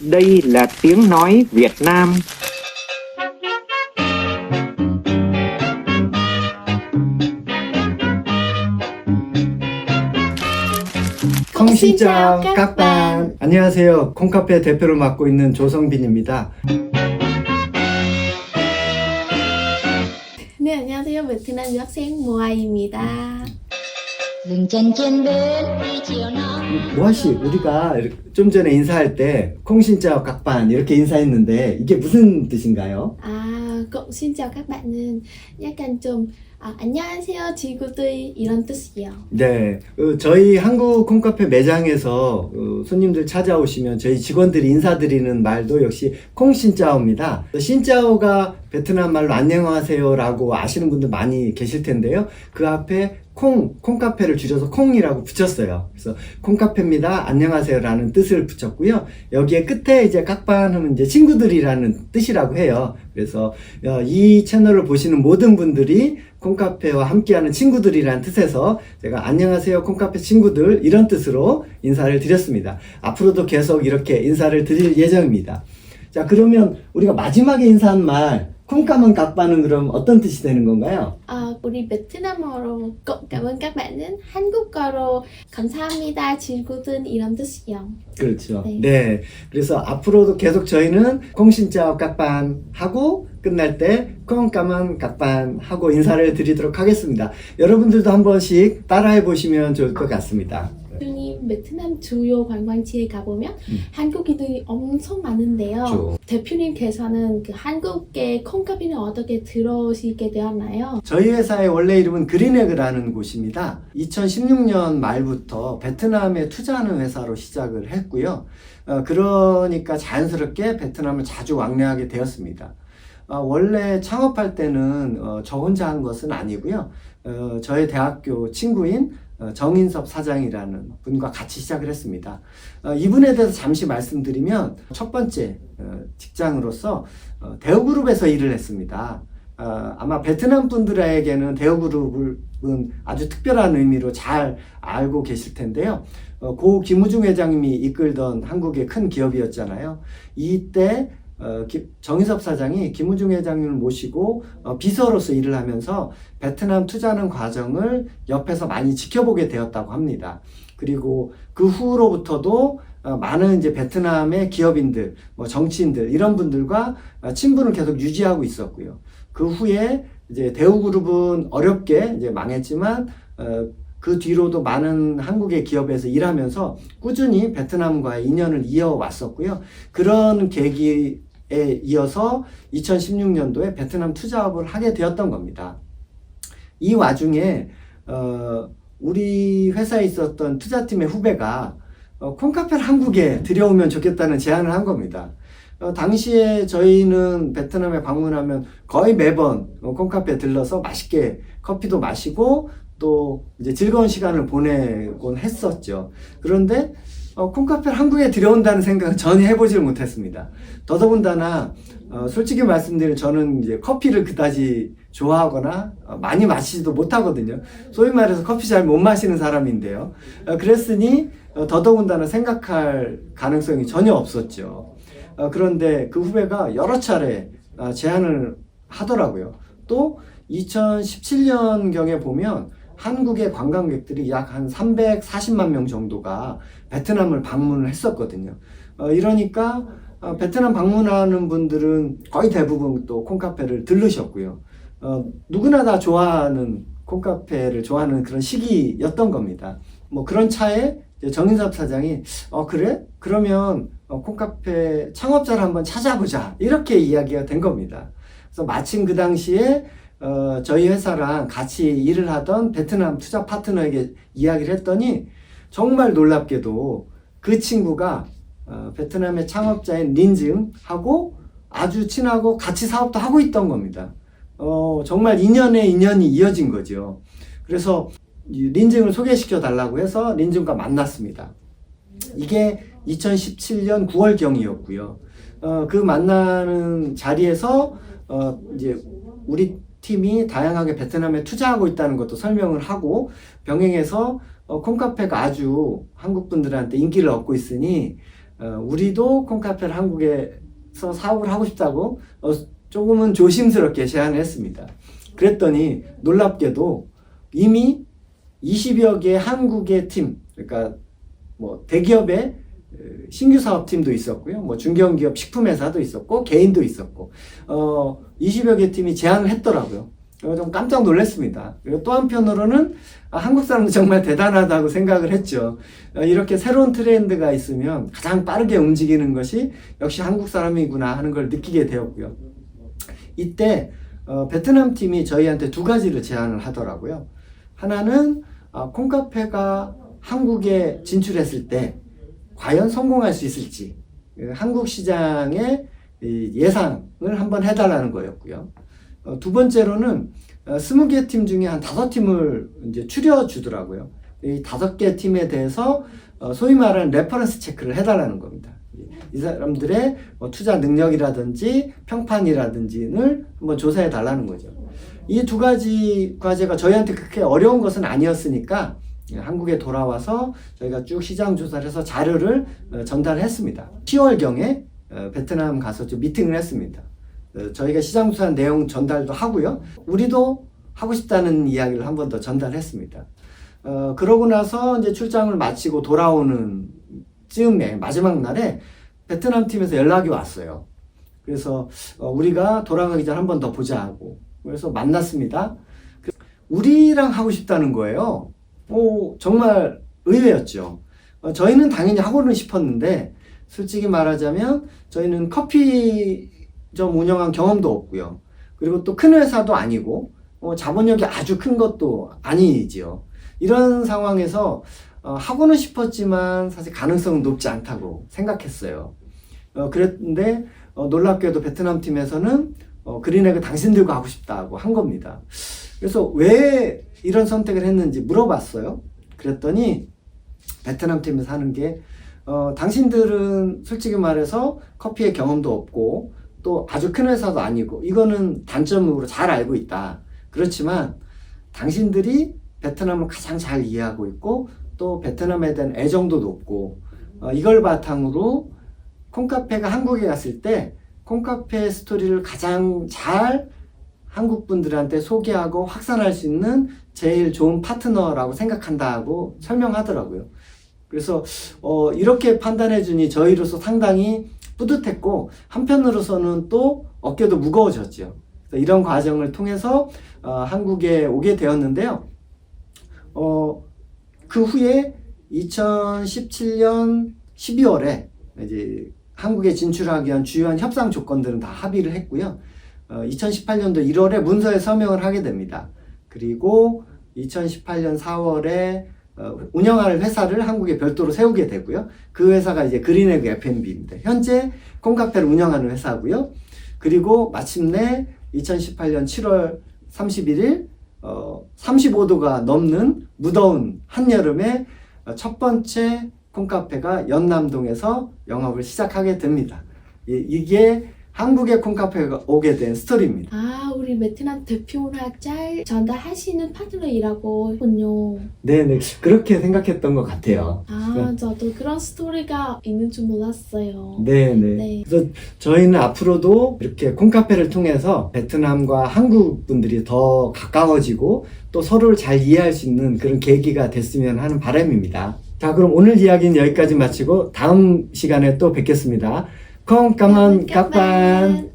Đây là tiếng nói Việt Nam. 콩 Xin xin chào chào các các bạn. bạn. 안녕하세요. 콩카페 대표를 맡고 있는 조성빈입니다. 네, 안녕하세요. 베트남 유학생 모아입니다. Dừng chân trên bến đi chiều nào 모아 씨, 우리가 좀 전에 인사할 때 콩신짜오 각반 이렇게 인사했는데 이게 무슨 뜻인가요? 아, cũng xin chào các bạn. 약간 좀 아, 안녕하세요, 친구들 이런 뜻이요. 네, 어, 저희 한국 콩카페 매장에서 어, 손님들 찾아오시면 저희 직원들이 인사드리는 말도 역시 콩신짜오입니다. 신짜오가 베트남 말로 안녕하세요라고 아시는 분들 많이 계실 텐데요. 그 앞에 콩, 콩카페를 줄여서 콩이라고 붙였어요. 그래서 콩카페입니다. 안녕하세요라는 뜻을 붙였고요. 여기에 끝에 이제 깍반 하면 이제 친구들이라는 뜻이라고 해요. 그래서 어, 이 채널을 보시는 모든 분들이 콩카페와 함께하는 친구들이라는 뜻에서 제가 안녕하세요 콩카페 친구들 이런 뜻으로 인사를 드렸습니다. 앞으로도 계속 이렇게 인사를 드릴 예정입니다. 자 그러면 우리가 마지막에 인사한 말 콩까만 깍바는 그럼 어떤 뜻이 되는 건가요? 아, 우리 베트남어로 các bạn. 한국어로 감사합니다, 친구들 이런 뜻이요. 그렇죠. 네. 네. 그래서 앞으로도 계속 저희는 콩신짜오 깍반 하고 끝날 때 콩까만 깍반 하고 인사를 드리도록 하겠습니다. 여러분들도 한 번씩 따라해 보시면 좋을 것 같습니다. 베트남 주요 관광지에 가보면 음. 한국인들이 엄청 많은데요. 그렇죠. 대표님께서는 그 한국계 콩카비는 어떻게 들어오시게 되었나요? 저희 회사의 원래 이름은 그린에그라는 곳입니다. 2016년 말부터 베트남에 투자하는 회사로 시작을 했고요. 어, 그러니까 자연스럽게 베트남을 자주 왕래하게 되었습니다. 어, 원래 창업할 때는 어, 저 혼자 한 것은 아니고요. 어, 저희 대학교 친구인 어, 정인섭 사장이라는 분과 같이 시작을 했습니다. 어, 이분에 대해서 잠시 말씀드리면 첫 번째 어, 직장으로서 어, 대우그룹에서 일을 했습니다. 어, 아마 베트남 분들에게는 대우그룹은 아주 특별한 의미로 잘 알고 계실 텐데요. 어, 고 김우중 회장님이 이끌던 한국의 큰 기업이었잖아요. 이때 어, 기- 정희섭 사장이 김우중 회장님을 모시고 어, 비서로서 일을 하면서 베트남 투자하는 과정을 옆에서 많이 지켜보게 되었다고 합니다. 그리고 그 후로부터도 어, 많은 이제 베트남의 기업인들, 뭐 정치인들 이런 분들과 어, 친분을 계속 유지하고 있었고요. 그 후에 이제 대우그룹은 어렵게 이제 망했지만 어, 그 뒤로도 많은 한국의 기업에서 일하면서 꾸준히 베트남과의 인연을 이어왔었고요. 그런 계기 에 이어서 2016년도에 베트남 투자업을 하게 되었던 겁니다. 이 와중에 어, 우리 회사에 있었던 투자팀의 후배가 어, 콩카페를 한국에 들여오면 좋겠다는 제안을 한 겁니다. 어, 당시에 저희는 베트남에 방문하면 거의 매번 어, 콩카페 들러서 맛있게 커피도 마시고 또 이제 즐거운 시간을 보내곤 했었죠. 그런데 어, 콩카페를 한국에 들여온다는 생각은 전혀 해보질 못했습니다. 더더군다나 어, 솔직히 말씀드리면 저는 이제 커피를 그다지 좋아하거나 어, 많이 마시지도 못하거든요. 소위 말해서 커피 잘 못 마시는 사람인데요. 어, 그랬으니 어, 더더군다나 생각할 가능성이 전혀 없었죠. 어, 그런데 그 후배가 여러 차례 어, 제안을 하더라고요. 또 2017년경에 보면 한국의 관광객들이 약 한 340만 명 정도가 베트남을 방문을 했었거든요. 어, 이러니까 어, 베트남 방문하는 분들은 거의 대부분 또 콩카페를 들르셨고요. 어, 누구나 다 좋아하는 콩카페를 좋아하는 그런 시기였던 겁니다. 뭐 그런 차에 정인섭 사장이 어 그래? 그러면 어, 콩카페 창업자를 한번 찾아보자 이렇게 이야기가 된 겁니다. 그래서 마침 그 당시에 어, 저희 회사랑 같이 일을 하던 베트남 투자 파트너에게 이야기를 했더니 정말 놀랍게도 그 친구가 어, 베트남의 창업자인 린증하고 아주 친하고 같이 사업도 하고 있던 겁니다. 어, 정말 인연의 인연이 이어진 거죠. 그래서 이 린증을 소개시켜 달라고 해서 린증과 만났습니다. 이게 2017년 9월경이었고요. 어, 그 만나는 자리에서 어, 이제 우리 팀이 다양하게 베트남에 투자하고 있다는 것도 설명을 하고 병행해서 어, 콩카페가 아주 한국 분들한테 인기를 얻고 있으니 어, 우리도 콩카페를 한국에서 사업을 하고 싶다고 어, 조금은 조심스럽게 제안을 했습니다. 그랬더니 놀랍게도 이미 20여 개 한국의 팀, 그러니까 뭐 대기업의 어, 신규 사업팀도 있었고요. 뭐 중견기업 식품회사도 있었고 개인도 있었고 어 20여 개 팀이 제안을 했더라고요. 어, 좀 깜짝 놀랐습니다. 그리고 또 한편으로는 아, 한국 사람도 정말 대단하다고 생각을 했죠. 어, 이렇게 새로운 트렌드가 있으면 가장 빠르게 움직이는 것이 역시 한국 사람이구나 하는 걸 느끼게 되었고요. 이때 어, 베트남 팀이 저희한테 두 가지를 제안을 하더라고요. 하나는 아, 콩카페가 한국에 진출했을 때 과연 성공할 수 있을지 그 한국 시장의 이 예상을 한번 해달라는 거였고요. 어, 두 번째로는 어, 스무 개팀 중에 한 다섯 팀을 이제 추려주더라고요. 이 다섯 개 팀에 대해서 어, 소위 말하는 레퍼런스 체크를 해달라는 겁니다. 이- 이 사람들의 뭐 투자 능력이라든지 평판이라든지를 한번 조사해 달라는 거죠. 이 두 가지 과제가 저희한테 그렇게 어려운 것은 아니었으니까 예, 한국에 돌아와서 저희가 쭉 시장 조사를 해서 자료를 어, 전달했습니다. 10월경에 어, 베트남 가서 좀 미팅을 했습니다. 어, 저희가 시장 조사 내용 전달도 하고요. 우리도 하고 싶다는 이야기를 한 번 더 전달했습니다. 어, 그러고 나서 이제 출장을 마치고 돌아오는 즈음에 마지막 날에 베트남 팀에서 연락이 왔어요. 그래서 어, 우리가 돌아가기 전 한 번 더 보자 하고 그래서 만났습니다. 그- 우리랑 하고 싶다는 거예요. 오, 정말 의외였죠. 어, 저희는 당연히 하고는 싶었는데 솔직히 말하자면 저희는 커피점 운영한 경험도 없고요. 그리고 또 큰 회사도 아니고 어, 자본력이 아주 큰 것도 아니지요. 이런 상황에서 어, 하고는 싶었지만 사실 가능성은 높지 않다고 생각했어요. 어, 그랬는데 어, 놀랍게도 베트남 팀에서는 어, 그린에그 당신들과 하고 싶다고 한 겁니다. 그래서 왜 이런 선택을 했는지 물어봤어요. 그랬더니 베트남 팀에서 하는 게 어, 당신들은 솔직히 말해서 커피의 경험도 없고 또 아주 큰 회사도 아니고 이거는 단점으로 잘 알고 있다. 그렇지만 당신들이 베트남을 가장 잘 이해하고 있고 또 베트남에 대한 애정도 높고 어, 이걸 바탕으로 콩카페가 한국에 갔을 때 콩카페 스토리를 가장 잘 한국 분들한테 소개하고 확산할 수 있는 제일 좋은 파트너라고 생각한다고 설명하더라고요. 그래서 어, 이렇게 판단해 주니 저희로서 상당히 뿌듯했고 한편으로서는 또 어깨도 무거워졌죠. 이런 과정을 통해서 어, 한국에 오게 되었는데요. 어, 그 후에 2017년 12월에 이제 한국에 진출하기 위한 주요한 협상 조건들은 다 합의를 했고요. 어, 2018년도 1월에 문서에 서명을 하게 됩니다. 그리고 2018년 4월에 어, 운영할 회사를 한국에 별도로 세우게 되고요. 그 회사가 이제 그린에그 F&B입니다. 현재 콩카페를 운영하는 회사고요. 그리고 마침내 2018년 7월 31일 어, 35도가 넘는 무더운 한여름에 어, 첫 번째 콩카페가 연남동에서 영업을 시작하게 됩니다. 이- 이게 한국의 콩카페가 오게 된 스토리입니다. 아, 우리 베트남 대표나 잘 전달하시는 파트너이라고 했군요. 네네 그렇게 생각했던 것 같아요. 아, 저도 그런 스토리가 있는 줄 몰랐어요. 네네. 네. 그래서 저희는 앞으로도 이렇게 콩카페를 통해서 베트남과 한국 분들이 더 가까워지고 또 서로를 잘 이해할 수 있는 그런 계기가 됐으면 하는 바람입니다. 자, 그럼 오늘 이야기는 여기까지 마치고 다음 시간에 또 뵙겠습니다. 콩 까만 các 까만 bạn.